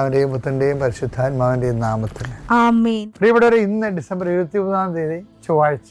അവന്റെയും പുത്രന്റെയും പരിശുദ്ധാത്മാവിന്റെയും നാമത്തിൽ. പ്രിയപ്പെട്ടവരെ ഇന്ന് ഡിസംബർ ഇരുപത്തി മൂന്നാം തീയതി ചൊവ്വാഴ്ച.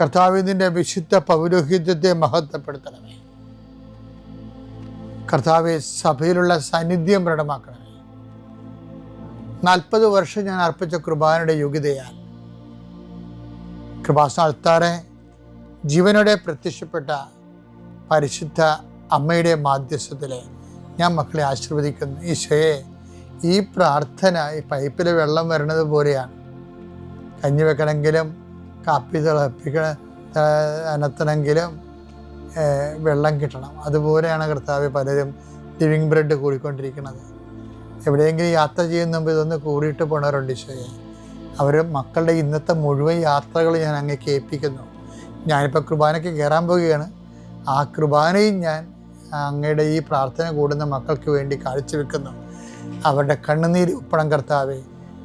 കർത്താവെ നിന്റെ വിശുദ്ധ പൗരോഹിത്യത്തെ മഹത്വപ്പെടുത്തണമേ. കർത്താവെ സഭയിലുള്ള സാന്നിധ്യം പ്രകടമാക്കണമേ. നാൽപ്പത് വർഷം ഞാൻ അർപ്പിച്ച കൃപാനയുടെ യോഗ്യതയാൽ കൃപാസ്ഥാനത്താറെ ജീവനോടെ പ്രത്യക്ഷപ്പെട്ട പരിശുദ്ധ അമ്മയുടെ മാധ്യസ്ഥത്തിലെ ഞാൻ മക്കളെ ആശീർവദിക്കുന്നു. ഈശോയെ ഈ പ്രാർത്ഥന ഈ പൈപ്പിൽ വെള്ളം വരണത് പോലെയാണ്. കഞ്ഞി വെക്കണമെങ്കിലും കാപ്പി തിളപ്പിക്കണ അനത്തണമെങ്കിലും വെള്ളം കിട്ടണം. അതുപോലെയാണ് കർത്താവ് പലരും ലിവിങ് ബ്രെഡ് കൂടിക്കൊണ്ടിരിക്കുന്നത്. എവിടെയെങ്കിലും യാത്ര ചെയ്യുന്ന മുമ്പ് ഇതൊന്ന് കൂടിയിട്ട് പോണവരുണ്ട് ഈശോയെ. അവർ മക്കളുടെ ഇന്നത്തെ മുഴുവൻ യാത്രകൾ ഞാൻ അങ്ങേക്ക് ഏൽപ്പിക്കുന്നു ഞാനിപ്പോൾ കുർബാനയ്ക്ക് കയറാൻ പോവുകയാണ്. ആ കുർബാനയും ഞാൻ അങ്ങയുടെ ഈ പ്രാർത്ഥന കൂടുന്ന മക്കൾക്ക് വേണ്ടി കാഴ്ചവെക്കുന്നു. അവരുടെ കണ്ണുനീര് ഉപ്പണം കർത്താവെ.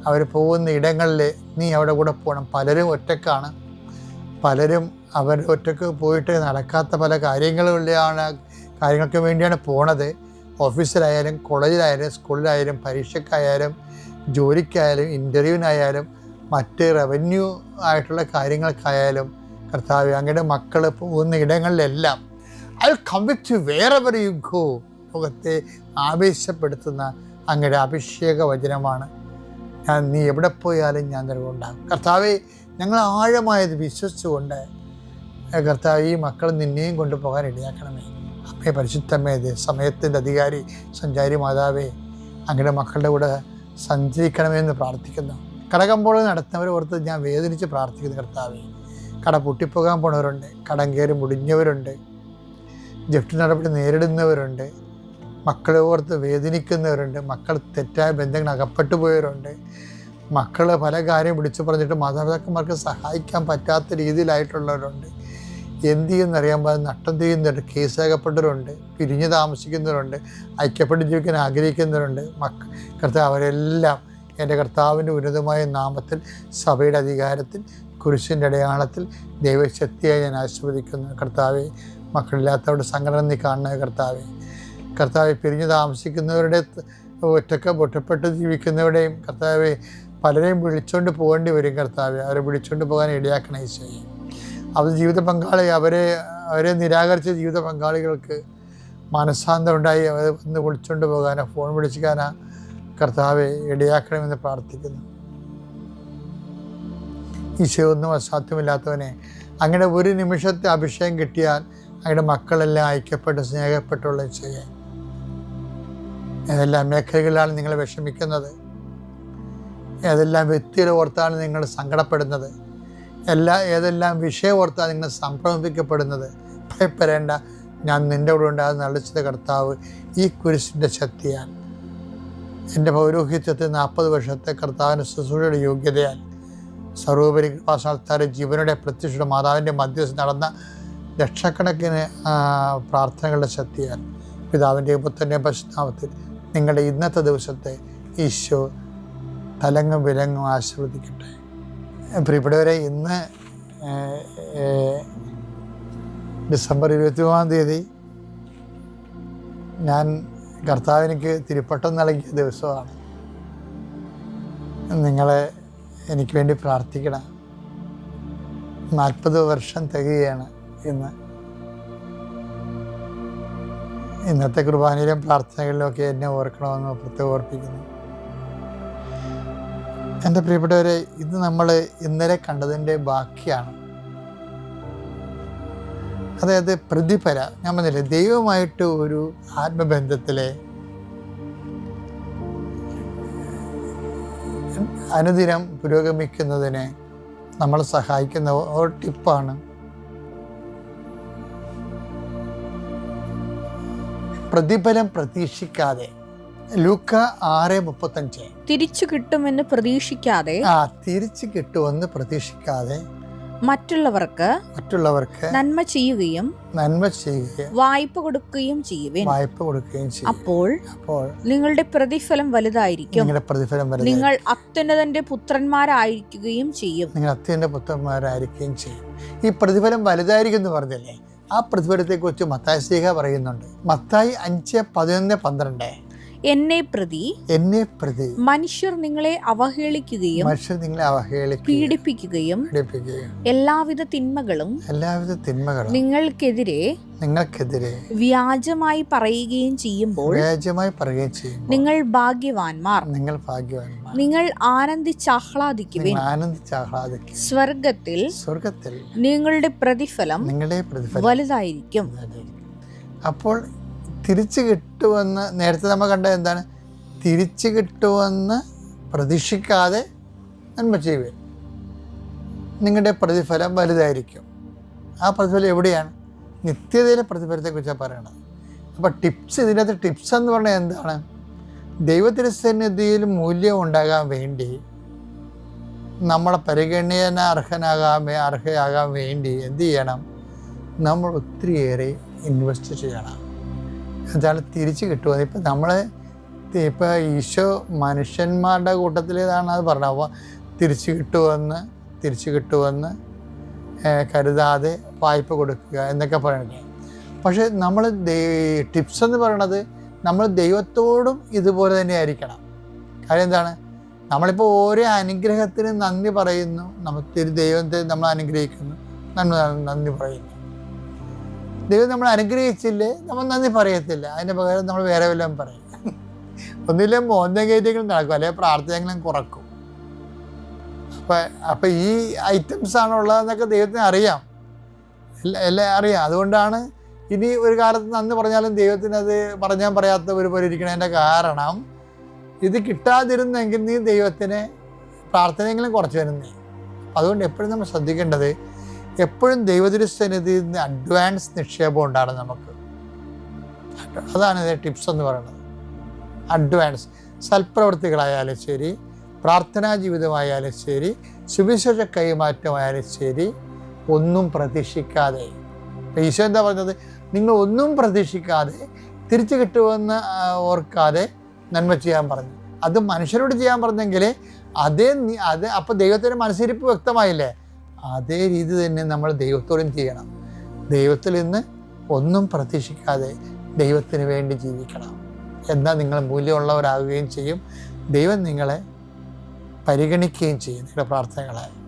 അവർ പോകുന്ന ഇടങ്ങളിൽ നീ അവിടെ കൂടെ പോകണം. പലരും ഒറ്റക്കാണ്. പലരും അവർ ഒറ്റയ്ക്ക് പോയിട്ട് നടക്കാത്ത പല കാര്യങ്ങളിലാണ് കാര്യങ്ങൾക്ക് വേണ്ടിയാണ് പോണത്. ഓഫീസിലായാലും കോളേജിലായാലും സ്കൂളിലായാലും പരീക്ഷയ്ക്കായാലും ജോലിക്കായാലും ഇന്റർവ്യൂവിനായാലും മറ്റ് റവന്യൂ ആയിട്ടുള്ള കാര്യങ്ങൾക്കായാലും കർത്താവ് അങ്ങയുടെ മക്കൾ പോകുന്ന ഇടങ്ങളിലെല്ലാം ഐ കം വിത്ത് വേറെ യു ഗോ ലോകത്തെ ആവേശപ്പെടുത്തുന്ന അങ്ങയുടെ അഭിഷേക വചനമാണ് ഞാൻ നീ എവിടെ പോയാലും ഞാൻ നിലകൊണ്ടാകും കർത്താവെ ഞങ്ങൾ ആഴമായത് വിശ്വസിച്ചുകൊണ്ട് കർത്താവ് ഈ മക്കൾ നിന്നെയും കൊണ്ടുപോകാൻ ഇടയാക്കണമേ. അമ്മേ പരിശുദ്ധമ്മേ സമയത്തിന്റെ അധികാരി സഞ്ചാരി മാതാവേ അങ്ങയുടെ മക്കളുടെ കൂടെ സഞ്ചരിക്കണമെന്ന് പ്രാർത്ഥിക്കുന്നു. കടകമ്പോൾ നടത്തുന്നവരെ ഓർത്ത് ഞാൻ വേദനിച്ച് പ്രാർത്ഥിക്കുന്നു കർത്താവേ. കട പൊട്ടിപ്പോകാൻ പോണവരുണ്ട് കടം കയറി മുടിഞ്ഞവരുണ്ട് ജപ്തി നടപടി നേരിടുന്നവരുണ്ട് മക്കളെ ഓർത്ത് വേദനിക്കുന്നവരുണ്ട് മക്കൾ തെറ്റായ ബന്ധങ്ങൾ അകപ്പെട്ടു പോയവരുണ്ട്. മക്കൾ പല കാര്യം വിളിച്ചു പറഞ്ഞിട്ട് മാതാപിതാക്കന്മാർക്ക് സഹായിക്കാൻ പറ്റാത്ത രീതിയിലായിട്ടുള്ളവരുണ്ട്. എന്ത് ചെയ്യുന്നറിയാൻ പാടില്ല. നട്ടം ചെയ്യുന്നവരുണ്ട് കേസകപ്പെട്ടവരുണ്ട് പിരിഞ്ഞു താമസിക്കുന്നവരുണ്ട് ഐക്യപ്പെട്ട് ജീവിക്കാൻ ആഗ്രഹിക്കുന്നവരുണ്ട്. മക്ക കർത്താവ് അവരെല്ലാം എന്റെ കർത്താവിന്റെ ഉന്നതമായ നാമത്തിൽ സഭയുടെ അധികാരത്തിൽ കുരിശിന്റെ അടയാളത്തിൽ ദൈവശക്തിയായി ഞാൻ ആസ്വദിക്കുന്നു കർത്താവെ മക്കളില്ലാത്തവരുടെ സംഘടന നീ കാണുന്ന കർത്താവെ. കർത്താവെ പിരിഞ്ഞു താമസിക്കുന്നവരുടെ ഒറ്റയ്ക്ക് ഒറ്റപ്പെട്ട് ജീവിക്കുന്നവരുടെയും കർത്താവെ പലരെയും വിളിച്ചുകൊണ്ട് പോകേണ്ടി വരും കർത്താവെ. അവരെ വിളിച്ചുകൊണ്ട് പോകാൻ ഇടയാക്കണ ഈശോയെ. അവർ ജീവിത പങ്കാളി അവരെ അവരെ നിരാകരിച്ച ജീവിത പങ്കാളികൾക്ക് മനസ്സാന്തം ഉണ്ടായി അവരെ ഒന്ന് വിളിച്ചുകൊണ്ട് പോകാനോ ഫോൺ വിളിച്ചിക്കാനാ കർത്താവെ ഇടയാക്കണമെന്ന് പ്രാർത്ഥിക്കുന്നു. ഈശോ ഒന്നും അസാധ്യമില്ലാത്തവനെ അങ്ങനെ ഒരു നിമിഷത്തെ അഭിഷേകം കിട്ടിയാൽ അങ്ങയുടെ മക്കളെല്ലാം ഐക്യപ്പെട്ട് സ്നേഹപ്പെട്ടുള്ള ചെയ്യാൻ ഏതെല്ലാം മേഖലകളിലാണ് നിങ്ങൾ വിഷമിക്കുന്നത്? ഏതെല്ലാം വ്യക്തികളെ ഓർത്താണ് നിങ്ങൾ സങ്കടപ്പെടുന്നത്? എല്ലാ ഏതെല്ലാം വിഷയം ഓർത്താണ് നിങ്ങൾ സംഭ്രമിക്കപ്പെടുന്നത് ഭയപ്പെടേണ്ട. ഞാൻ നിന്റെ കൂടെ ഉണ്ടാകുന്ന അളിച്ചത് കർത്താവ് ഈ കുരിശിന്റെ ശക്തിയാൽ. എന്റെ പൗരോഹിത്യത്തിൽ നാൽപ്പത് വർഷത്തെ കർത്താവിന് ശുശ്രൂഷയുടെ യോഗ്യതയാൽ. സർവോപരി കൃപാസ്ഥാനത്താരെ ജീവനുടെ പ്രത്യക്ഷയുടെ മാതാവിന്റെ മധ്യസ്ഥ നടന്ന ലക്ഷക്കണക്കിന് പ്രാർത്ഥനകളുടെ ശക്തിയാൽ. പിതാവിന്റെയും പുത്രന്റെയും പശുനാമത്തിൽ നിങ്ങളുടെ ഇന്നത്തെ ദിവസത്തെ ഈശോ തലങ്ങും വിലങ്ങും ആശീർവദിക്കട്ടെ. പ്രിയപ്പെട്ടവരെ ഇന്ന് ഡിസംബർ ഇരുപത്തി മൂന്നാം തീയതി ഞാൻ കർത്താവിനിക്ക് തിരുപ്പട്ടം നൽകിയ ദിവസമാണ്. നിങ്ങൾ എനിക്ക് വേണ്ടി പ്രാർത്ഥിക്കണം. നാൽപ്പത് വർഷം തികയാണ് ഇന്ന്. ഇന്നത്തെ കുർബാനയിലും പ്രാർത്ഥനകളിലുമൊക്കെ എന്നെ ഓർക്കണമെന്ന് പ്രത്യേകം ഓർപ്പിക്കുന്നു. എന്റെ പ്രിയപ്പെട്ടവരെ ഇത് നമ്മൾ ഇന്നലെ കണ്ടതിന്റെ ബാക്കിയാണ്. അതായത് പ്രതിഫല ഞാൻ പറഞ്ഞില്ലേ ദൈവമായിട്ട് ഒരു ആത്മബന്ധത്തിലെ അനുദിനം പുരോഗമിക്കുന്നതിനെ നമ്മൾ സഹായിക്കുന്ന ടിപ്പാണ് പ്രതിഫലം പ്രതീക്ഷിക്കാതെ. ലൂക്ക ആറ് മുപ്പത്തഞ്ച്. തിരിച്ചു കിട്ടുമെന്ന് പ്രതീക്ഷിക്കാതെ. ആ തിരിച്ചു കിട്ടുമെന്ന് പ്രതീക്ഷിക്കാതെ. മറ്റുള്ളവർക്ക് മറ്റുള്ളവർക്ക് നന്മ ചെയ്യുകയും നന്മ ചെയ്യുകയും വായ്പ കൊടുക്കുകയും ചെയ്യുവിൻ. വായ്പ കൊടുക്കുകയും ചെയ്യും. അപ്പോൾ അപ്പോൾ നിങ്ങളുടെ പ്രതിഫലം വലുതായിരിക്കും. നിങ്ങളുടെ പ്രതിഫലം വലുത് നിങ്ങൾ അത്യുന്നതന്റെ പുത്രന്മാരായിരിക്കുകയും ചെയ്യും. നിങ്ങൾ അത്യന്റെ പുത്രന്മാരായിരിക്കുകയും ചെയ്യും. ഈ പ്രതിഫലം വലുതായിരിക്കും എന്ന് പറഞ്ഞല്ലേ? ആ പ്രതിഫലത്തെക്കുറിച്ച് മത്തായി സ്ലീഹ പറയുന്നുണ്ട്. മത്തായി അഞ്ച് പതിനൊന്ന് പന്ത്രണ്ട്. എന്നെ പ്രതി എന്നെ പ്രതി മനുഷ്യർ നിങ്ങളെ അവഹേളിക്കുകയും മനുഷ്യർ നിങ്ങളെ അവഹേളിക്കുകയും പീഡിപ്പിക്കുകയും പീഡിപ്പിക്കുകയും എല്ലാവിധ തിന്മകളും എല്ലാവിധ തിന്മകളും നിങ്ങൾക്കെതിരെ നിങ്ങൾക്കെതിരെ വ്യാജമായി പറയുകയും ചെയ്യുമ്പോൾ വ്യാജമായി പറയുകയും ചെയ്യും നിങ്ങൾ ഭാഗ്യവാന്മാർ. നിങ്ങൾ ഭാഗ്യവാന്മാർ. നിങ്ങൾ ആനന്ദിച്ചാഹ്ലാദിക്കുവിൻ ആനന്ദിച്ചാഹ്ലാദിക്കും സ്വർഗത്തിൽ സ്വർഗത്തിൽ നിങ്ങളുടെ പ്രതിഫലം നിങ്ങളുടെ പ്രതിഫലം വലുതായിരിക്കും. അപ്പോൾ തിരിച്ചു കിട്ടുമെന്ന് നേരത്തെ നമ്മൾ കണ്ടത് എന്താണ്? തിരിച്ചു കിട്ടുമെന്ന് പ്രതീക്ഷിക്കാതെ നന്മ ചെയ്യുക. നിങ്ങളുടെ പ്രതിഫലം വലുതായിരിക്കും. ആ പ്രതിഫലം എവിടെയാണ്? നിത്യതയിലെ പ്രതിഫലത്തെക്കുറിച്ചാണ് പറയണത് അപ്പോൾ ടിപ്സ് ഇതിനകത്ത് ടിപ്സ് എന്ന് പറഞ്ഞാൽ എന്താണ്? ദൈവത്തിന്റെ സന്നിധിയിൽ മൂല്യം ഉണ്ടാകാൻ വേണ്ടി നമ്മളെ പരിഗണന അർഹനാകാൻ അർഹയാകാൻ വേണ്ടി എന്ത് ചെയ്യണം? നമ്മൾ ഒത്തിരിയേറെ ഇൻവെസ്റ്റ് ചെയ്യണം. എന്താണ് തിരിച്ച് കിട്ടുക അതിപ്പോൾ നമ്മൾ ഇപ്പോൾ ഈശോ മനുഷ്യന്മാരുടെ കൂട്ടത്തിലേതാണ് അത് പറഞ്ഞത്. അപ്പോൾ തിരിച്ചു കിട്ടുമെന്ന് തിരിച്ചു കിട്ടുമെന്ന് കരുതാതെ വായ്പ കൊടുക്കുക എന്നൊക്കെ പറയണത്. പക്ഷേ നമ്മൾ ടിപ്സ് എന്ന് പറയണത് നമ്മൾ ദൈവത്തോടും ഇതുപോലെ തന്നെ ആയിരിക്കണം. കാര്യം എന്താണ്? നമ്മളിപ്പോൾ ഓരോ അനുഗ്രഹത്തിനും നന്ദി പറയുന്നു. നമുക്ക് ദൈവത്തെ നമ്മൾ അനുഗ്രഹിക്കുന്നു. നന്ദി നന്ദി പറയുന്നു. ദൈവം നമ്മൾ അനുഗ്രഹിച്ചില്ലേ? നമ്മൾ നന്ദി പറയത്തില്ല. അതിന് പകരം നമ്മൾ വേറെ വല്ലതും പറയും. ഒന്നില്ലേ മോന്തം കയറ്റെങ്കിലും നടക്കും. അല്ലെങ്കിൽ പ്രാർത്ഥനയെങ്കിലും കുറക്കും. അപ്പം അപ്പം ഈ ഐറ്റംസ് ആണ് ഉള്ളതെന്നൊക്കെ ദൈവത്തിന് അറിയാം. എല്ലാം അറിയാം. അതുകൊണ്ടാണ് ഇനി ഒരു കാലത്ത് നന്ദി പറഞ്ഞാലും ദൈവത്തിന് അത് പറഞ്ഞാൽ പറയാത്ത ഒരു പോലെ ഇരിക്കണതിന്റെ കാരണം ഇത് കിട്ടാതിരുന്നെങ്കിൽ നീ ദൈവത്തിന് പ്രാർത്ഥനയെങ്കിലും കുറച്ച് വരുന്നേ. അതുകൊണ്ട് എപ്പോഴും നമ്മൾ ശ്രദ്ധിക്കേണ്ടത് എപ്പോഴും ദൈവതിരുസന്നിധിയിൽ നിന്ന് അഡ്വാൻസ് നിക്ഷേപം ഉണ്ടാണ് നമുക്ക്. അതാണ് ഇതിന്റെ ടിപ്സ് എന്ന് പറയുന്നത്. അഡ്വാൻസ് സൽപ്രവൃത്തികളായാലും ശരി പ്രാർത്ഥനാ ജീവിതമായാലും ശരി സുവിശേഷ കൈമാറ്റമായാലും ശരി ഒന്നും പ്രതീക്ഷിക്കാതെ. ഈശോ എന്താ പറഞ്ഞത്? നിങ്ങൾ ഒന്നും പ്രതീക്ഷിക്കാതെ തിരിച്ചു കിട്ടുമെന്ന് ഓർക്കാതെ നന്മ ചെയ്യാൻ പറഞ്ഞു. അത് മനുഷ്യരോട് ചെയ്യാൻ പറഞ്ഞെങ്കിൽ അതേ അത് അപ്പോൾ ദൈവത്തിന്റെ മനസ്സിരിപ്പ് വ്യക്തമായില്ലേ? അതേ രീതി തന്നെ നമ്മൾ ദൈവത്തോടും ചെയ്യണം. ദൈവത്തിൽ നിന്ന് ഒന്നും പ്രതീക്ഷിക്കാതെ ദൈവത്തിന് വേണ്ടി ജീവിക്കണം. എന്നാൽ നിങ്ങൾ മൂല്യമുള്ളവരാകുകയും ചെയ്യും. ദൈവം നിങ്ങളെ പരിഗണിക്കുകയും ചെയ്യും നിങ്ങളുടെ പ്രാർത്ഥനകളെ.